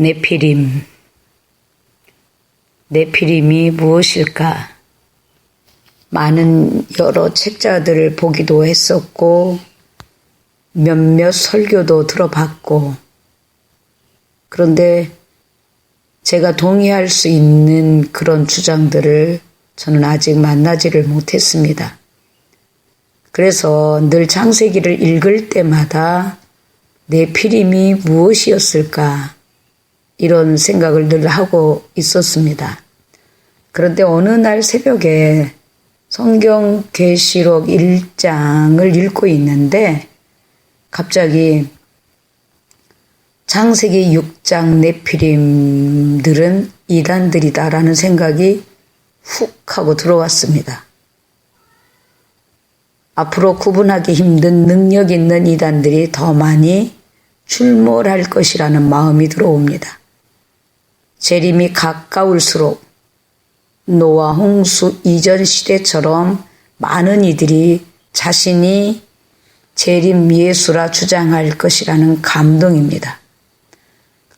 네피림. 네피림이 무엇일까? 많은 여러 책자들을 보기도 했었고, 몇몇 설교도 들어봤고, 그런데 제가 동의할 수 있는 그런 주장들을 저는 아직 만나지를 못했습니다. 그래서 늘 창세기를 읽을 때마다 내 피림이 무엇이었을까 이런 생각을 늘 하고 있었습니다. 그런데 어느 날 새벽에 성경 계시록 1장을 읽고 있는데 갑자기 창세기 6장 네피림들은 이단들이다라는 생각이 훅 하고 들어왔습니다. 앞으로 구분하기 힘든 능력 있는 이단들이 더 많이 출몰할 것이라는 마음이 들어옵니다. 재림이 가까울수록 노아 홍수 이전 시대처럼 많은 이들이 자신이 재림 예수라 주장할 것이라는 감동입니다.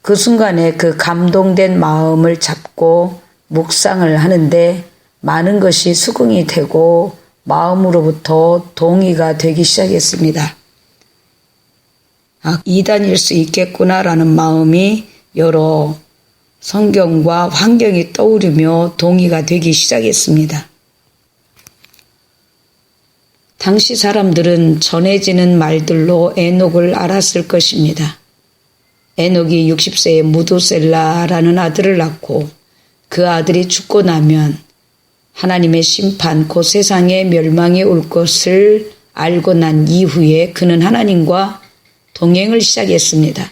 그 순간에 그 감동된 마음을 잡고 묵상을 하는데 많은 것이 수긍이 되고 마음으로부터 동의가 되기 시작했습니다. 아, 이단일 수 있겠구나라는 마음이 여러 성경과 환경이 떠오르며 동의가 되기 시작했습니다. 당시 사람들은 전해지는 말들로 에녹을 알았을 것입니다. 에녹이 60세에 무도셀라라는 아들을 낳고 그 아들이 죽고 나면 하나님의 심판, 곧 세상의 멸망이 올 것을 알고 난 이후에 그는 하나님과 동행을 시작했습니다.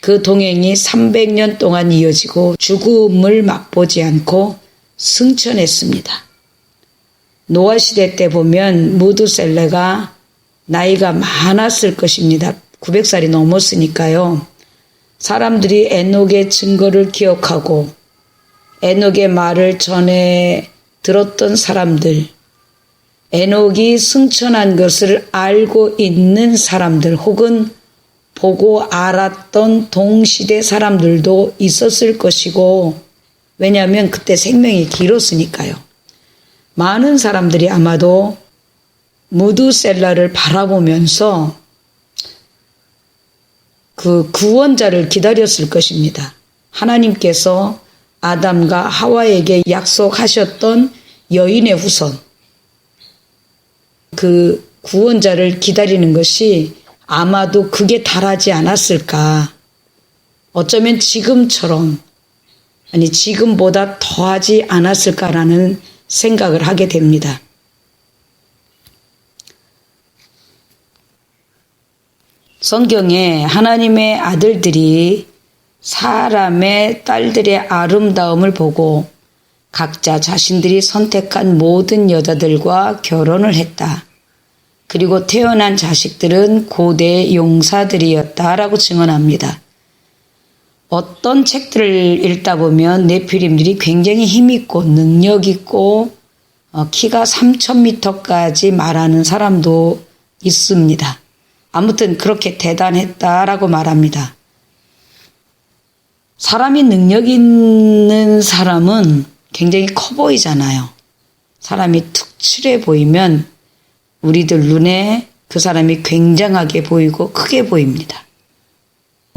그 동행이 300년 동안 이어지고 죽음을 맛보지 않고 승천했습니다. 노아 시대 때 보면 무드셀레가 나이가 많았을 것입니다. 900살이 넘었으니까요. 사람들이 에녹의 증거를 기억하고 에녹의 말을 전해 들었던 사람들, 에녹이 승천한 것을 알고 있는 사람들 혹은 보고 알았던 동시대 사람들도 있었을 것이고, 왜냐하면 그때 생명이 길었으니까요. 많은 사람들이 아마도 무드셀라를 바라보면서 그 구원자를 기다렸을 것입니다. 하나님께서 아담과 하와에게 약속하셨던 여인의 후손, 그 구원자를 기다리는 것이 아마도 그게 달하지 않았을까. 어쩌면 지금처럼, 아니, 지금보다 더하지 않았을까라는 생각을 하게 됩니다. 성경에 하나님의 아들들이 사람의 딸들의 아름다움을 보고 각자 자신들이 선택한 모든 여자들과 결혼을 했다. 그리고 태어난 자식들은 고대 용사들이었다라고 증언합니다. 어떤 책들을 읽다 보면 네피림들이 굉장히 힘있고 능력있고 어, 키가 3,000m까지 말하는 사람도 있습니다. 아무튼 그렇게 대단했다라고 말합니다. 사람이 능력 있는 사람은 굉장히 커 보이잖아요. 사람이 툭칠해 보이면 우리들 눈에 그 사람이 굉장하게 보이고 크게 보입니다.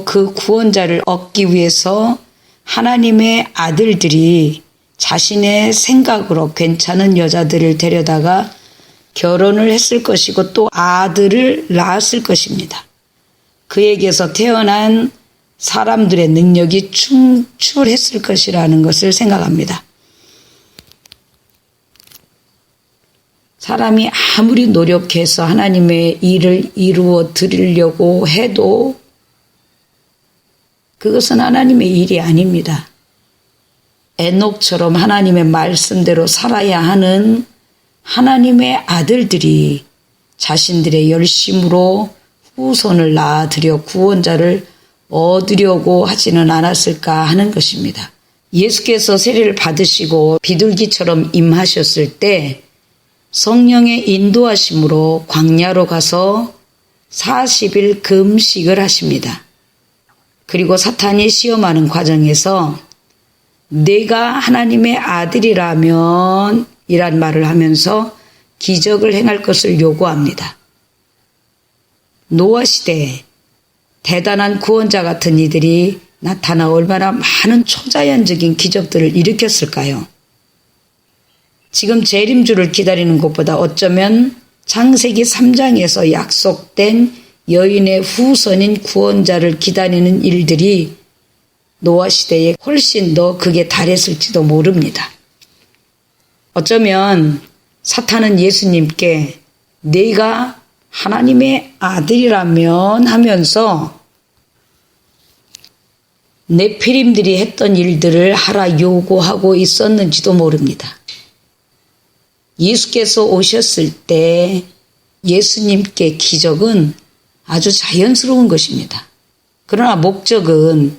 그 구원자를 얻기 위해서 하나님의 아들들이 자신의 생각으로 괜찮은 여자들을 데려다가 결혼을 했을 것이고 또 아들을 낳았을 것입니다. 그에게서 태어난 사람들의 능력이 충출했을 것이라는 것을 생각합니다. 사람이 아무리 노력해서 하나님의 일을 이루어 드리려고 해도 그것은 하나님의 일이 아닙니다. 에녹처럼 하나님의 말씀대로 살아야 하는 하나님의 아들들이 자신들의 열심으로 후손을 낳아들여 구원자를 얻으려고 하지는 않았을까 하는 것입니다. 예수께서 세례를 받으시고 비둘기처럼 임하셨을 때 성령의 인도하심으로 광야로 가서 40일 금식을 하십니다. 그리고 사탄이 시험하는 과정에서 내가 하나님의 아들이라면 이란 말을 하면서 기적을 행할 것을 요구합니다. 노아 시대에 대단한 구원자 같은 이들이 나타나 얼마나 많은 초자연적인 기적들을 일으켰을까요? 지금 재림주를 기다리는 것보다 어쩌면 창세기 3장에서 약속된 여인의 후손인 구원자를 기다리는 일들이 노아 시대에 훨씬 더 그게 달했을지도 모릅니다. 어쩌면 사탄은 예수님께 내가 하나님의 아들이라면 하면서 네피림들이 했던 일들을 하라 요구하고 있었는지도 모릅니다. 예수께서 오셨을 때 예수님께 기적은 아주 자연스러운 것입니다. 그러나 목적은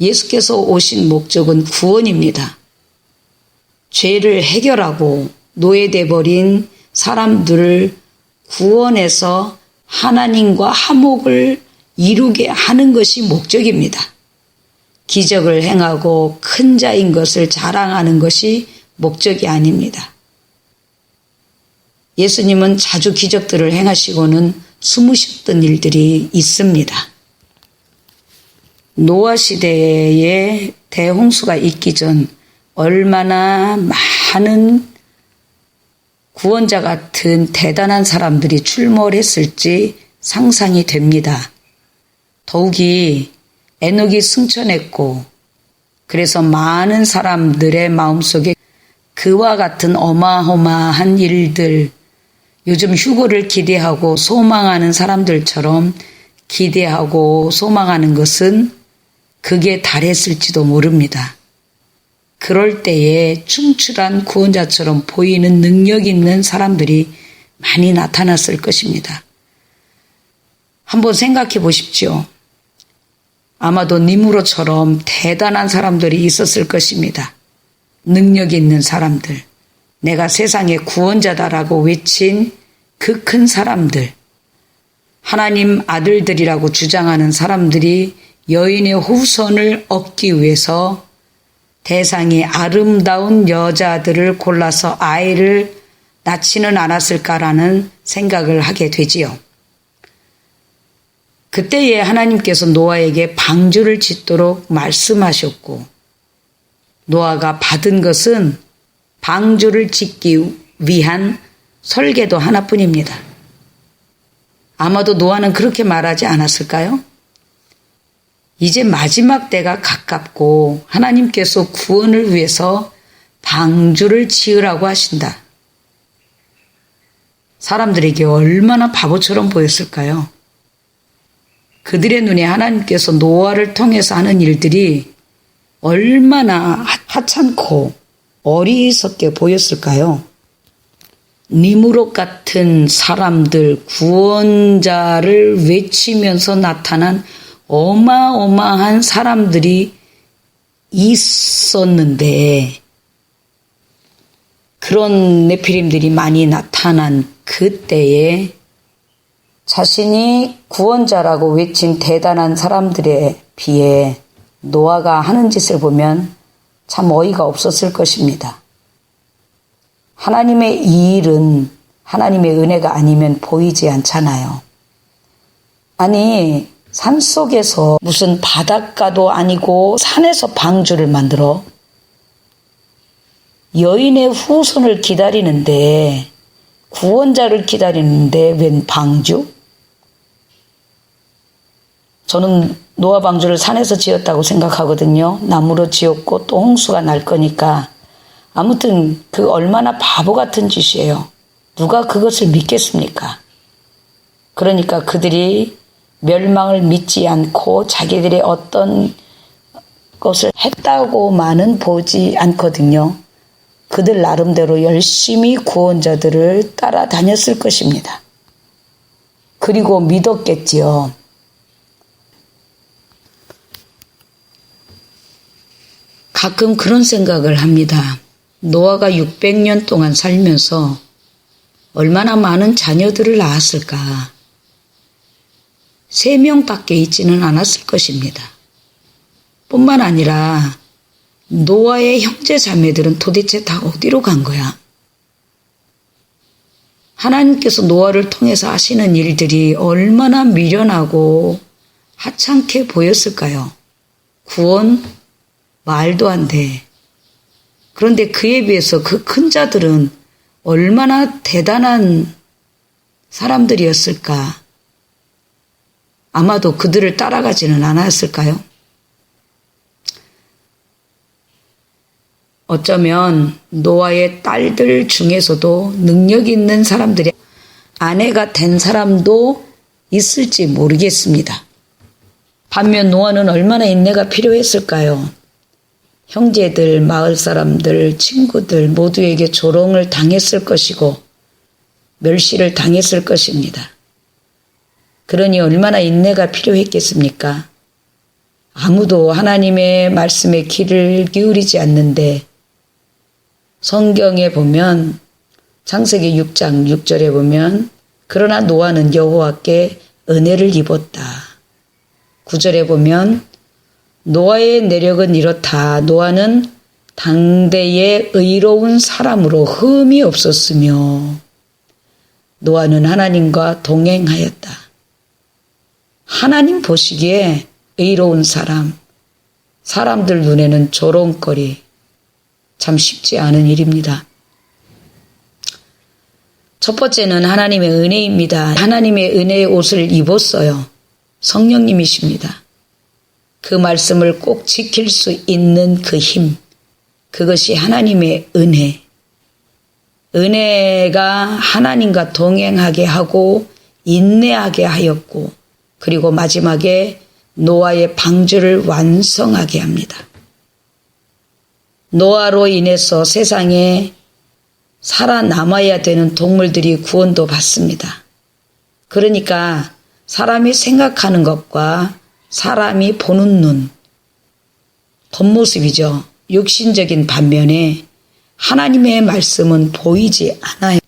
예수께서 오신 목적은 구원입니다. 죄를 해결하고 노예돼 버린 사람들을 구원해서 하나님과 화목을 이루게 하는 것이 목적입니다. 기적을 행하고 큰 자인 것을 자랑하는 것이 목적이 아닙니다. 예수님은 자주 기적들을 행하시고는 숨으셨던 일들이 있습니다. 노아 시대에 대홍수가 있기 전 얼마나 많은 구원자 같은 대단한 사람들이 출몰했을지 상상이 됩니다. 더욱이 에녹이 승천했고 그래서 많은 사람들의 마음속에 그와 같은 어마어마한 일들 요즘 휴거를 기대하고 소망하는 사람들처럼 기대하고 소망하는 것은 그게 달했을지도 모릅니다. 그럴 때에 충출한 구원자처럼 보이는 능력 있는 사람들이 많이 나타났을 것입니다. 한번 생각해 보십시오. 아마도 니무로처럼 대단한 사람들이 있었을 것입니다. 능력 있는 사람들. 내가 세상의 구원자다라고 외친 그 큰 사람들. 하나님 아들들이라고 주장하는 사람들이 여인의 후손을 얻기 위해서 대상이 아름다운 여자들을 골라서 아이를 낳지는 않았을까라는 생각을 하게 되지요. 그때에 하나님께서 노아에게 방주를 짓도록 말씀하셨고, 노아가 받은 것은 방주를 짓기 위한 설계도 하나뿐입니다. 아마도 노아는 그렇게 말하지 않았을까요? 이제 마지막 때가 가깝고 하나님께서 구원을 위해서 방주를 지으라고 하신다. 사람들에게 얼마나 바보처럼 보였을까요? 그들의 눈에 하나님께서 노아를 통해서 하는 일들이 얼마나 하찮고 어리석게 보였을까요? 니무롯 같은 사람들 구원자를 외치면서 나타난 어마어마한 사람들이 있었는데 그런 네피림들이 많이 나타난 그때에 자신이 구원자라고 외친 대단한 사람들에 비해 노아가 하는 짓을 보면 참 어이가 없었을 것입니다. 하나님의 이 일은 하나님의 은혜가 아니면 보이지 않잖아요. 아니, 산 속에서 무슨 바닷가도 아니고 산에서 방주를 만들어 여인의 후손을 기다리는데 구원자를 기다리는데 웬 방주? 저는 노아 방주를 산에서 지었다고 생각하거든요. 나무로 지었고 또 홍수가 날 거니까 아무튼 그 얼마나 바보 같은 짓이에요. 누가 그것을 믿겠습니까? 그러니까 그들이 멸망을 믿지 않고 자기들의 어떤 것을 했다고만은 보지 않거든요. 그들 나름대로 열심히 구원자들을 따라다녔을 것입니다. 그리고 믿었겠지요. 가끔 그런 생각을 합니다. 노아가 600년 동안 살면서 얼마나 많은 자녀들을 낳았을까. 세 명밖에 있지는 않았을 것입니다. 뿐만 아니라 노아의 형제 자매들은 도대체 다 어디로 간 거야? 하나님께서 노아를 통해서 하시는 일들이 얼마나 미련하고 하찮게 보였을까요? 구원 말도 안 돼. 그런데 그에 비해서 그 큰 자들은 얼마나 대단한 사람들이었을까? 아마도 그들을 따라가지는 않았을까요? 어쩌면 노아의 딸들 중에서도 능력 있는 사람들이 아내가 된 사람도 있을지 모르겠습니다. 반면 노아는 얼마나 인내가 필요했을까요? 형제들, 마을 사람들, 친구들 모두에게 조롱을 당했을 것이고 멸시를 당했을 것입니다. 그러니 얼마나 인내가 필요했겠습니까? 아무도 하나님의 말씀에 귀를 기울이지 않는데 성경에 보면 창세기 6장 6절에 보면 그러나 노아는 여호와께 은혜를 입었다. 9절에 보면 노아의 내력은 이렇다. 노아는 당대의 의로운 사람으로 흠이 없었으며 노아는 하나님과 동행하였다. 하나님 보시기에 의로운 사람, 사람들 눈에는 조롱거리, 참 쉽지 않은 일입니다. 첫 번째는 하나님의 은혜입니다. 하나님의 은혜의 옷을 입었어요. 성령님이십니다. 그 말씀을 꼭 지킬 수 있는 그 힘, 그것이 하나님의 은혜. 은혜가 하나님과 동행하게 하고 인내하게 하였고, 그리고 마지막에 노아의 방주를 완성하게 합니다. 노아로 인해서 세상에 살아남아야 되는 동물들이 구원도 받습니다. 그러니까 사람이 생각하는 것과 사람이 보는 눈, 겉모습이죠. 육신적인 반면에 하나님의 말씀은 보이지 않아요.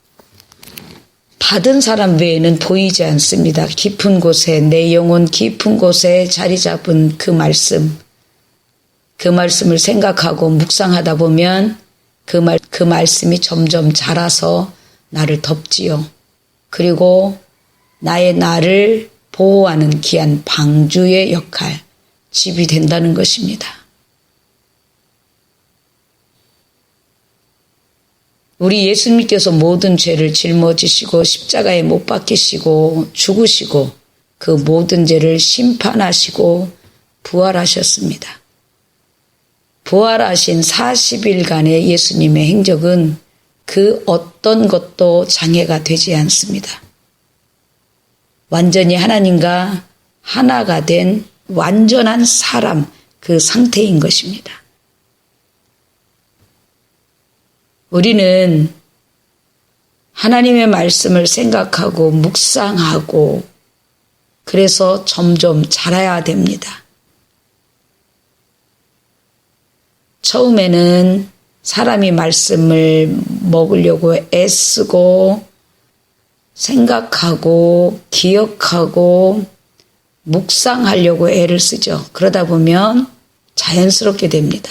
받은 사람 외에는 보이지 않습니다. 깊은 곳에, 내 영혼 깊은 곳에 자리 잡은 그 말씀, 그 말씀을 생각하고 묵상하다 보면 그 말, 그 말씀이 점점 자라서 나를 덮지요. 그리고 나의 나를 보호하는 귀한 방주의 역할, 집이 된다는 것입니다. 우리 예수님께서 모든 죄를 짊어지시고 십자가에 못 박히시고 죽으시고 그 모든 죄를 심판하시고 부활하셨습니다. 부활하신 40일간의 예수님의 행적은 그 어떤 것도 장애가 되지 않습니다. 완전히 하나님과 하나가 된 완전한 사람, 그 상태인 것입니다. 우리는 하나님의 말씀을 생각하고 묵상하고 그래서 점점 자라야 됩니다. 처음에는 사람이 말씀을 먹으려고 애쓰고 생각하고 기억하고 묵상하려고 애를 쓰죠. 그러다 보면 자연스럽게 됩니다.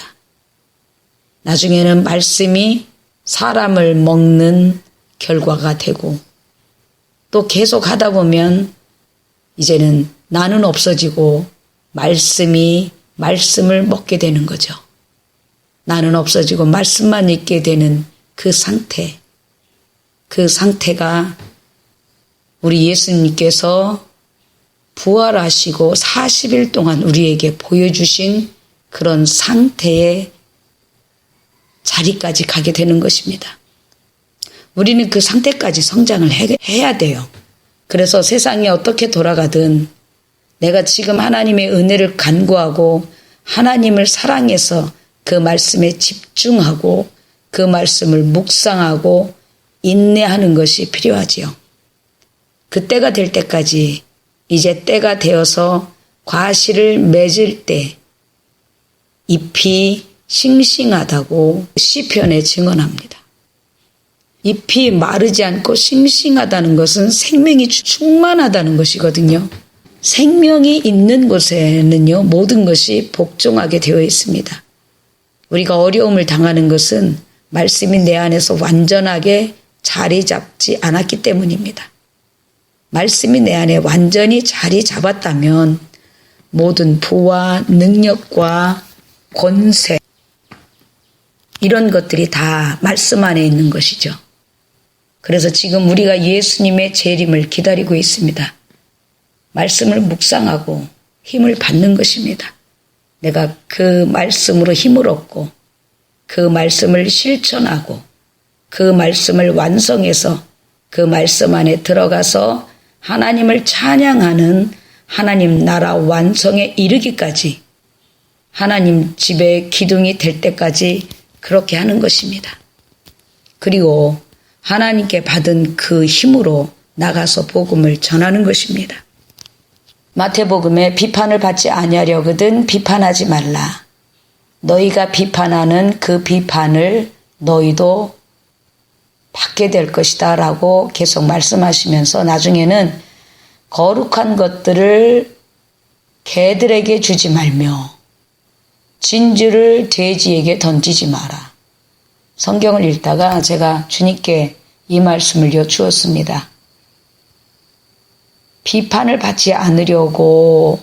나중에는 말씀이 사람을 먹는 결과가 되고 또 계속 하다 보면 이제는 나는 없어지고 말씀이 말씀을 먹게 되는 거죠. 나는 없어지고 말씀만 있게 되는 그 상태. 그 상태가 우리 예수님께서 부활하시고 40일 동안 우리에게 보여주신 그런 상태의 자리까지 가게 되는 것입니다. 우리는 그 상태까지 성장을 해야 돼요. 그래서 세상이 어떻게 돌아가든 내가 지금 하나님의 은혜를 간구하고 하나님을 사랑해서 그 말씀에 집중하고 그 말씀을 묵상하고 인내하는 것이 필요하지요. 그때가 될 때까지 이제 때가 되어서 과실을 맺을 때 잎이 싱싱하다고 시편에 증언합니다. 잎이 마르지 않고 싱싱하다는 것은 생명이 충만하다는 것이거든요. 생명이 있는 곳에는요, 모든 것이 복종하게 되어 있습니다. 우리가 어려움을 당하는 것은 말씀이 내 안에서 완전하게 자리 잡지 않았기 때문입니다. 말씀이 내 안에 완전히 자리 잡았다면 모든 부와 능력과 권세, 이런 것들이 다 말씀 안에 있는 것이죠. 그래서 지금 우리가 예수님의 재림을 기다리고 있습니다. 말씀을 묵상하고 힘을 받는 것입니다. 내가 그 말씀으로 힘을 얻고 그 말씀을 실천하고 그 말씀을 완성해서 그 말씀 안에 들어가서 하나님을 찬양하는 하나님 나라 완성에 이르기까지 하나님 집의 기둥이 될 때까지 그렇게 하는 것입니다. 그리고 하나님께 받은 그 힘으로 나가서 복음을 전하는 것입니다. 마태복음에 비판을 받지 아니하려거든 비판하지 말라. 너희가 비판하는 그 비판을 너희도 받게 될 것이다 라고 계속 말씀하시면서 나중에는 거룩한 것들을 개들에게 주지 말며 진주를 돼지에게 던지지 마라. 성경을 읽다가 제가 주님께 이 말씀을 여쭈었습니다. 비판을 받지 않으려고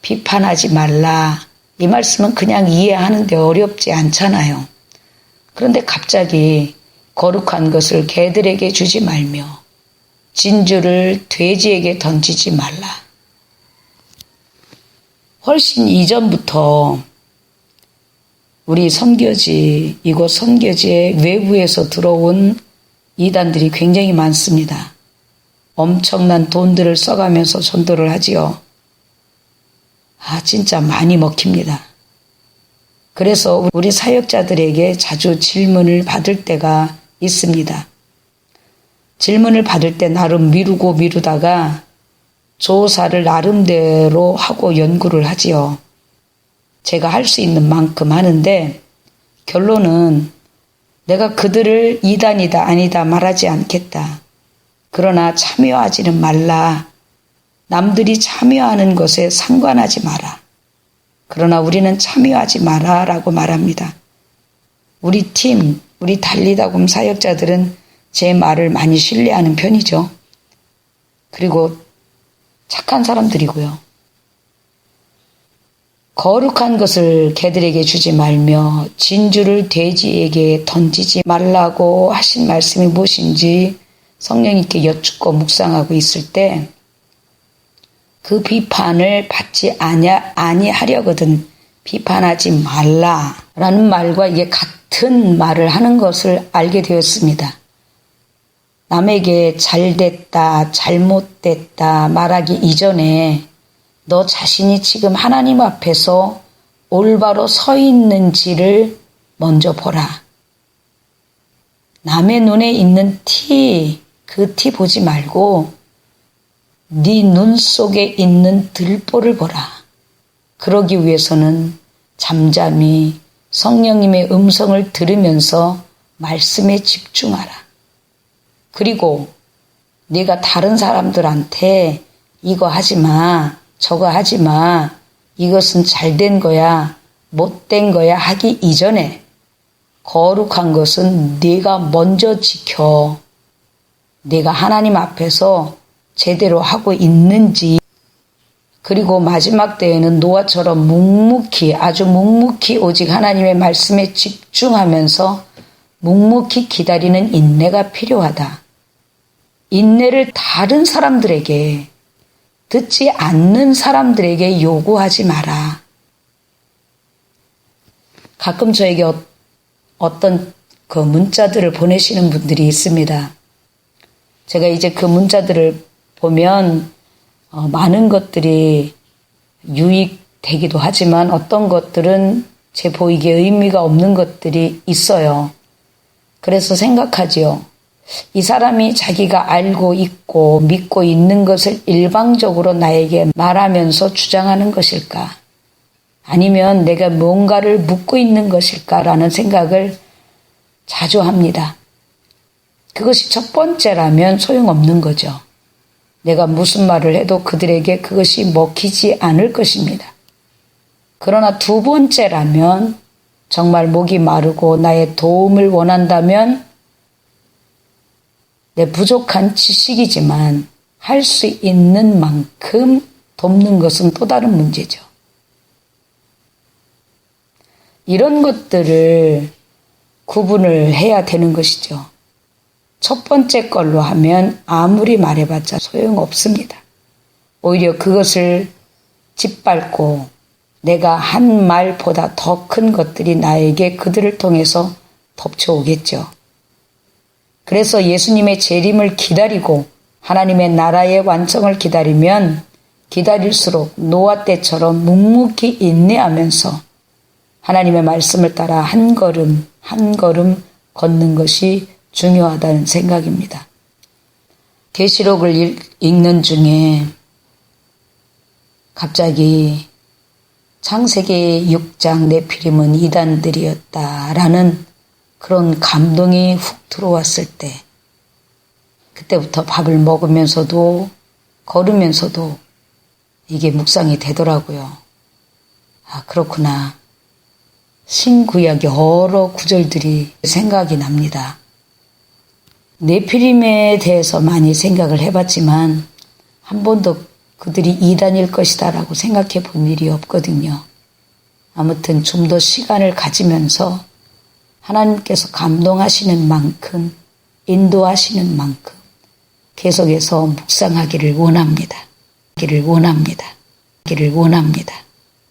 비판하지 말라. 이 말씀은 그냥 이해하는데 어렵지 않잖아요. 그런데 갑자기 거룩한 것을 개들에게 주지 말며 진주를 돼지에게 던지지 말라. 훨씬 이전부터 우리 선교지, 이곳 선교지의 외부에서 들어온 이단들이 굉장히 많습니다. 엄청난 돈들을 써가면서 전도를 하지요. 아, 진짜 많이 먹힙니다. 그래서 우리 사역자들에게 자주 질문을 받을 때가 있습니다. 질문을 받을 때 나름 미루고 미루다가 조사를 나름대로 하고 연구를 하지요. 제가 할 수 있는 만큼 하는데 결론은 내가 그들을 이단이다 아니다 말하지 않겠다. 그러나 참여하지는 말라. 남들이 참여하는 것에 상관하지 마라. 그러나 우리는 참여하지 마라 라고 말합니다. 우리 팀, 우리 달리다곰 사역자들은 제 말을 많이 신뢰하는 편이죠. 그리고 착한 사람들이고요. 거룩한 것을 개들에게 주지 말며 진주를 돼지에게 던지지 말라고 하신 말씀이 무엇인지 성령님께 여쭙고 묵상하고 있을 때 그 비판을 받지 아니하려거든 비판하지 말라 라는 말과 이게 같은 말을 하는 것을 알게 되었습니다. 남에게 잘 됐다, 잘못됐다 말하기 이전에 너 자신이 지금 하나님 앞에서 올바로 서 있는지를 먼저 보라. 남의 눈에 있는 티, 그 티 보지 말고 네 눈 속에 있는 들보를 보라. 그러기 위해서는 잠잠히 성령님의 음성을 들으면서 말씀에 집중하라. 그리고 네가 다른 사람들한테 이거 하지 마. 저거 하지 마. 이것은 잘 된 거야. 못 된 거야 하기 이전에 거룩한 것은 네가 먼저 지켜. 네가 하나님 앞에서 제대로 하고 있는지 그리고 마지막 때에는 노아처럼 묵묵히 아주 묵묵히 오직 하나님의 말씀에 집중하면서 묵묵히 기다리는 인내가 필요하다. 인내를 다른 사람들에게 듣지 않는 사람들에게 요구하지 마라. 가끔 저에게 어, 어떤 그 문자들을 보내시는 분들이 있습니다. 제가 이제 그 문자들을 보면 어, 많은 것들이 유익되기도 하지만 어떤 것들은 제 보이기에 의미가 없는 것들이 있어요. 그래서 생각하지요. 이 사람이 자기가 알고 있고 믿고 있는 것을 일방적으로 나에게 말하면서 주장하는 것일까? 아니면 내가 뭔가를 묻고 있는 것일까라는 생각을 자주 합니다. 그것이 첫 번째라면 소용없는 거죠. 내가 무슨 말을 해도 그들에게 그것이 먹히지 않을 것입니다. 그러나 두 번째라면 정말 목이 마르고 나의 도움을 원한다면 내 부족한 지식이지만 할 수 있는 만큼 돕는 것은 또 다른 문제죠. 이런 것들을 구분을 해야 되는 것이죠. 첫 번째 걸로 하면 아무리 말해봤자 소용없습니다. 오히려 그것을 짓밟고 내가 한 말보다 더 큰 것들이 나에게 그들을 통해서 덮쳐오겠죠. 그래서 예수님의 재림을 기다리고 하나님의 나라의 완성을 기다리면 기다릴수록 노아 때처럼 묵묵히 인내하면서 하나님의 말씀을 따라 한 걸음 한 걸음 걷는 것이 중요하다는 생각입니다. 계시록을 읽는 중에 갑자기 창세기 6장 네피림은 이단들이었다라는 그런 감동이 훅 들어왔을 때 그때부터 밥을 먹으면서도 걸으면서도 이게 묵상이 되더라고요. 아, 그렇구나. 신구약 여러 구절들이 생각이 납니다. 네피림에 대해서 많이 생각을 해봤지만 한 번도 그들이 이단일 것이다라고 생각해 본 일이 없거든요. 아무튼 좀 더 시간을 가지면서 하나님께서 감동하시는 만큼 인도하시는 만큼 계속해서 묵상하기를 원합니다. 기를 원합니다. 기를 원합니다.